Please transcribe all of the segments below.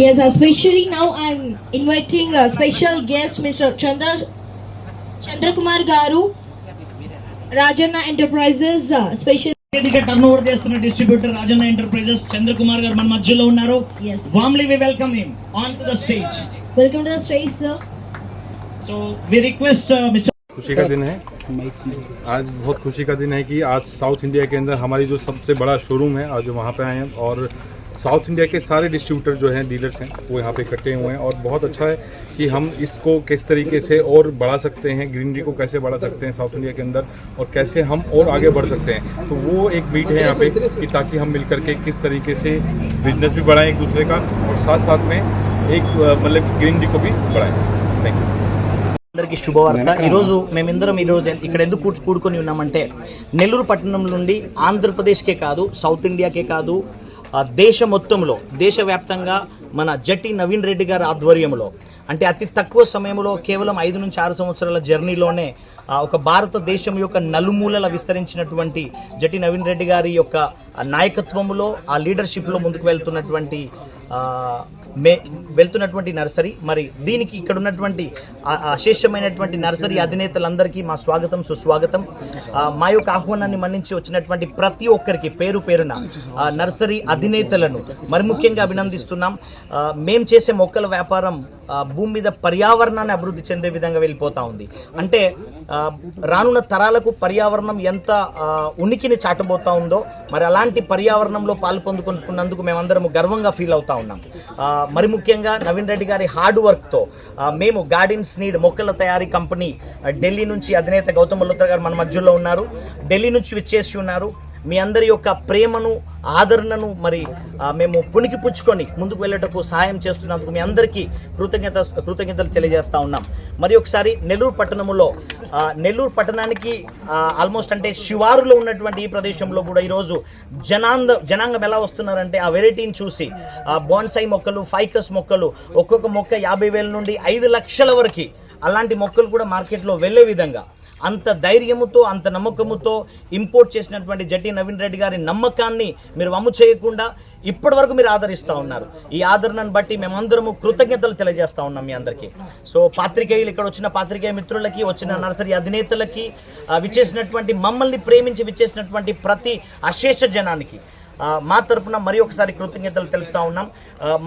Yes, especially now I'm inviting a special guest, Mr. Chandra Chandrakumar Garu, Rajanna Enterprises, uh, special. అత్యధిక turn over చేస్తున్న distributor Rajanna enterprises Chandrakumar గారు మన మధ్యలో ఉన్నారు Yes. Warmly we welcome him on to the stage Welcome to the stage, sir. So we request mister खुशी का दिन है आज बहुत खुशी का दिन है कि आज साउथ इंडिया के अंदर हमारी जो सबसे बड़ा शोरूम है आज वहाँ पे आए हैं और साउथ इंडिया के सारे डिस्ट्रीब्यूटर जो हैं डीलर्स हैं वो यहाँ पे इकट्ठे हुए हैं और बहुत अच्छा है कि हम इसको किस तरीके से और बढ़ा सकते हैं ग्रीनरी को कैसे बढ़ा सकते हैं साउथ इंडिया के अंदर और कैसे हम और आगे बढ़ सकते हैं तो वो एक बीट है यहाँ पे कि ताकि हम मिल करके किस तरीके से बिजनेस भी बढ़ाएं एक दूसरे का और साथ साथ में एक अ, मतलब ग्रीनरी को भी बढ़ाएं थैंक यू అందరికీ శుభవార్త ఈరోజు మేమిందరం ఈరోజు ఇక్కడ ఎందుకు కూర్చు- కూడుకొని ఉన్నామంటే నెల్లూరు పట్టణం నుండి ఆంధ్రప్రదేశ్కే కాదు సౌత్ ఇండియాకే కాదు ఆ, దేశ మొత్తంలో దేశవ్యాప్తంగా మన జట్టి నవీన్ రెడ్డి గారి ఆధ్వర్యంలో అంటే అతి తక్కువ సమయంలో కేవలం ఐదు నుంచి ఆరు సంవత్సరాల జర్నీలోనే ఒక భారతదేశం యొక్క నలుమూలల విస్తరించినటువంటి జటి నవీన్ రెడ్డి గారి యొక్క ఆ నాయకత్వంలో ఆ లీడర్షిప్లో ముందుకు వెళ్తున్నటువంటి మే వెళ్తున్నటువంటి నర్సరీ మరి దీనికి ఇక్కడ ఉన్నటువంటి అశేషమైనటువంటి నర్సరీ అధినేతలందరికీ మా స్వాగతం సుస్వాగతం. మా యొక్క ఆహ్వానాన్ని మన్నించి వచ్చినటువంటి ప్రతి ఒక్కరికి పేరు పేరున ఆ, నర్సరీ అధినేతలను మరి ముఖ్యంగా అభినందిస్తున్నాం. మేము మేం చేసే మొక్కల వ్యాపారం భూమి మీద పర్యావరణాన్ని అభివృద్ధి చెందే విధంగా వెళ్ళిపోతా ఉంది. అంటే రానున్న తరాలకు పర్యావరణం ఎంత ఉనికిని చాటబోతా ఉందో మరి అలా అలాంటి పర్యావరణంలో పాలు పొందుకుంటున్నందుకు మేమందరము గర్వంగా ఫీల్ అవుతా ఉన్నాం. మరి ముఖ్యంగా నవీన్ రెడ్డి గారి హార్డ్ వర్క్తో మేము గార్డెన్స్ నీడ్ మొక్కల తయారీ కంపెనీ ఢిల్లీ నుంచి అధినేత గౌతమ్ మల్హోత్రా గారు మన మధ్యలో ఉన్నారు. ఢిల్లీ నుంచి విచ్చేసి ఉన్నారు. మీ అందరి యొక్క ప్రేమను ఆదరణను మరి మేము పుణికి పుచ్చుకొని ముందుకు వెళ్ళేటకు సహాయం చేస్తున్నందుకు మీ అందరికీ కృతజ్ఞత కృతజ్ఞతలు తెలియజేస్తా ఉన్నాం. మరి ఒకసారి నెల్లూరు పట్టణంలో నెల్లూరు పట్టణానికి ఆల్మోస్ట్ అంటే శివారులో ఉన్నటువంటి ఈ ప్రదేశంలో కూడా ఈరోజు జనాంగ జనాంగం ఎలా వస్తున్నారంటే ఆ వెరైటీని చూసి ఆ బోన్సై మొక్కలు ఫైకస్ మొక్కలు ఒక్కొక్క మొక్క యాభై వేల నుండి ఐదు లక్షల వరకు అలాంటి మొక్కలు కూడా మార్కెట్లో వెళ్ళే విధంగా అంత ధైర్యముతో అంత నమ్మకముతో ఇంపోర్ట్ చేసినటువంటి జట్టి నవీన్ రెడ్డి గారి నమ్మకాన్ని మీరు వమ్ము చేయకుండా ఇప్పటి వరకు మీరు ఆదరిస్తూ ఉన్నారు. ఈ ఆదరణను బట్టి మేమందరము కృతజ్ఞతలు తెలియజేస్తూ ఉన్నాం మీ అందరికీ. సో పాత్రికేయులు ఇక్కడ వచ్చిన పాత్రికేయ మిత్రులకి వచ్చిన నర్సరీ అధినేతలకి విచ్చేసినటువంటి మమ్మల్ని ప్రేమించి విచ్చేసినటువంటి ప్రతి అశేష జనానికి మా తరపున మరి ఒకసారి కృతజ్ఞతలు తెలుస్తూ ఉన్నాం.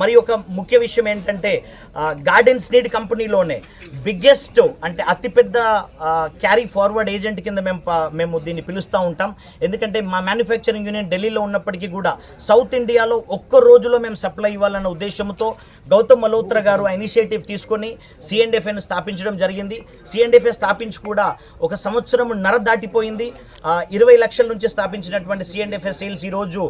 మరి ఒక ముఖ్య విషయం ఏంటంటే గార్డెన్స్ నీడ్ కంపెనీలోనే బిగ్గెస్ట్ అంటే అతిపెద్ద క్యారీ ఫార్వర్డ్ ఏజెంట్ కింద మేము మేము దీన్ని పిలుస్తూ ఉంటాం. ఎందుకంటే మా మ్యానుఫ్యాక్చరింగ్ యూనియన్ ఢిల్లీలో ఉన్నప్పటికీ కూడా సౌత్ ఇండియాలో ఒక్క రోజులో మేము సప్లై ఇవ్వాలన్న ఉద్దేశంతో గౌతమ్ మల్హోత్రా గారు ఇనిషియేటివ్ తీసుకొని సిఎండ్ఎఫ్ఏను స్థాపించడం జరిగింది. సిఎండ్ఎఫ్ఏ స్థాపించి కూడా ఒక సంవత్సరం నర దాటిపోయింది. ఇరవై లక్షల నుంచి స్థాపించినటువంటి C and F A sales ఈరోజు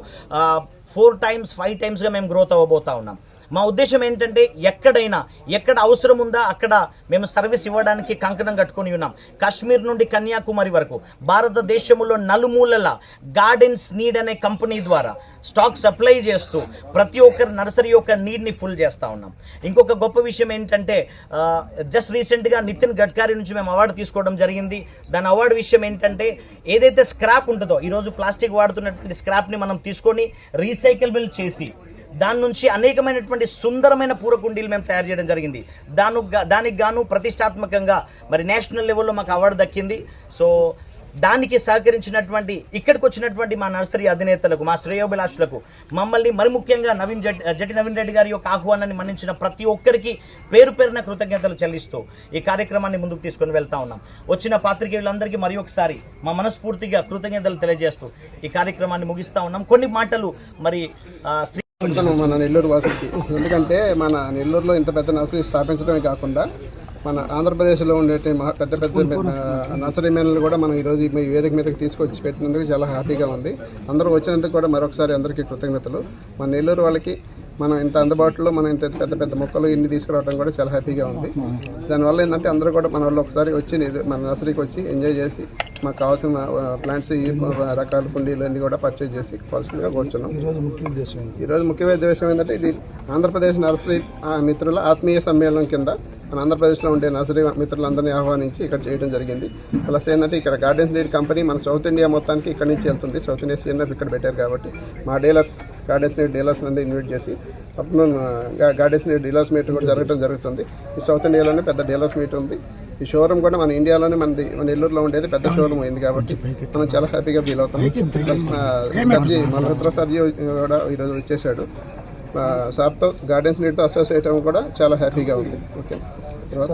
ఫోర్ టైమ్స్ ఫైవ్ టైమ్స్గా మేము గ్రోత్ అవ్వబోతా ఉన్నాం. మా ఉద్దేశం ఏంటంటే ఎక్కడైనా ఎక్కడ అవసరం ఉందా అక్కడ మేము సర్వీస్ ఇవ్వడానికి కంకణం కట్టుకొని ఉన్నాం. కాశ్మీర్ నుండి కన్యాకుమారి వరకు భారతదేశంలో నలుమూలల గార్డెన్స్ నీడ్ అనే కంపెనీ ద్వారా స్టాక్ సప్లై చేస్తూ ప్రతి ఒక్కరి నర్సరీ యొక్క నీడ్ని ఫుల్ చేస్తూ ఉన్నాం. ఇంకొక గొప్ప విషయం ఏంటంటే జస్ట్ రీసెంట్గా నితిన్ గడ్కరీ నుంచి మేము అవార్డు తీసుకోవడం జరిగింది. దాని అవార్డు విషయం ఏంటంటే ఏదైతే స్క్రాప్ ఉంటుందో ఈరోజు ప్లాస్టిక్ వాడుతున్నటువంటి స్క్రాప్ని మనం తీసుకొని రీసైకిల్బుల్ చేసి దాని నుంచి అనేకమైనటువంటి సుందరమైన పూరకుండీలు మేము తయారు చేయడం జరిగింది. దాని దానికి గాను ప్రతిష్టాత్మకంగా మరి నేషనల్ లెవెల్లో మాకు అవార్డు దక్కింది. సో దానికి సహకరించినటువంటి ఇక్కడికి వచ్చినటువంటి మా నర్సరీ అధినేతలకు మా శ్రేయోభిలాషులకు మమ్మల్ని మరి ముఖ్యంగా నవీన్ జట్ జటి నవీన్ రెడ్డి గారి యొక్క ఆహ్వానాన్ని మన్నించిన ప్రతి ఒక్కరికి పేరు పేరున కృతజ్ఞతలు చెల్లిస్తూ ఈ కార్యక్రమాన్ని ముందుకు తీసుకొని వెళ్తా ఉన్నాం. వచ్చిన పాత్రికేయులందరికీ మరి ఒకసారి మా మనస్ఫూర్తిగా కృతజ్ఞతలు తెలియజేస్తూ ఈ కార్యక్రమాన్ని ముగిస్తా ఉన్నాం. కొన్ని మాటలు మరి చెప్తాను మన నెల్లూరు వాసులకి. ఎందుకంటే మన నెల్లూరులో ఇంత పెద్ద నర్సరీ స్థాపించడమే కాకుండా మన ఆంధ్రప్రదేశ్లో ఉండే మహా పెద్ద పెద్ద నర్సరీ. మేనలు కూడా మనం ఈరోజు ఈ వేదిక మీదకి తీసుకొచ్చి పెట్టినందుకు చాలా హ్యాపీగా ఉంది. అందరూ వచ్చినందుకు కూడా మరొకసారి అందరికీ కృతజ్ఞతలు. మన నెల్లూరు వాళ్ళకి మనం ఇంత అందుబాటులో మనం ఇంత పెద్ద పెద్ద మొక్కలు ఇన్ని తీసుకురావడం కూడా చాలా హ్యాపీగా ఉంది. దానివల్ల ఏంటంటే అందరూ కూడా మన వాళ్ళు ఒకసారి వచ్చి మన నర్సరీకి వచ్చి ఎంజాయ్ చేసి మాకు కావాల్సిన ప్లాంట్స్ ఈ రకాల కుండీలు అన్నీ కూడా పర్చేజ్ చేసి కావాల్సిందిగా కూర్చున్నాం. ఈరోజు ముఖ్య ఉద్దేశం ఏంటంటే ఇది ఆంధ్రప్రదేశ్ నర్సరీ మిత్రుల ఆత్మీయ సమ్మేళనం కింద మన ఆంధ్రప్రదేశ్లో ఉండే నర్సరీ మిత్రులందరినీ ఆహ్వానించి ఇక్కడ చేయడం జరిగింది. ప్లస్ ఏంటంటే ఇక్కడ గార్డెన్స్ నీడ్ కంపెనీ మన సౌత్ ఇండియా మొత్తానికి ఇక్కడ నుంచి వెళ్తుంది. సౌత్ ఇండియా సీఎన్ఎఫ్ ఇక్కడ పెట్టారు కాబట్టి మా డీలర్స్ గార్డెన్స్ నీడ్ డీలర్స్ అందరూ ఇన్వైట్ చేసి అప్పుడు గార్డెన్స్ నీడ్ డీలర్స్ మీట్ కూడా జరగడం జరుగుతుంది. ఈ సౌత్ ఇండియాలోనే పెద్ద డీలర్స్ మీట్ ఉంది. ఈ షోరూమ్ కూడా మన ఇండియాలోనే మనది మన నెల్లూరులో ఉండేది పెద్ద షోరూమ్ అయింది కాబట్టి మనం చాలా హ్యాపీగా ఫీల్ అవుతాం సర్జీ మల్హోత్రా సర్జీ కూడా ఈరోజు వచ్చేసాడు. సార్తో గార్డెన్స్ నీట్తో అసోసియేట్ అవ్వడం కూడా చాలా హ్యాపీగా ఉంది. ఓకే. తర్వాత?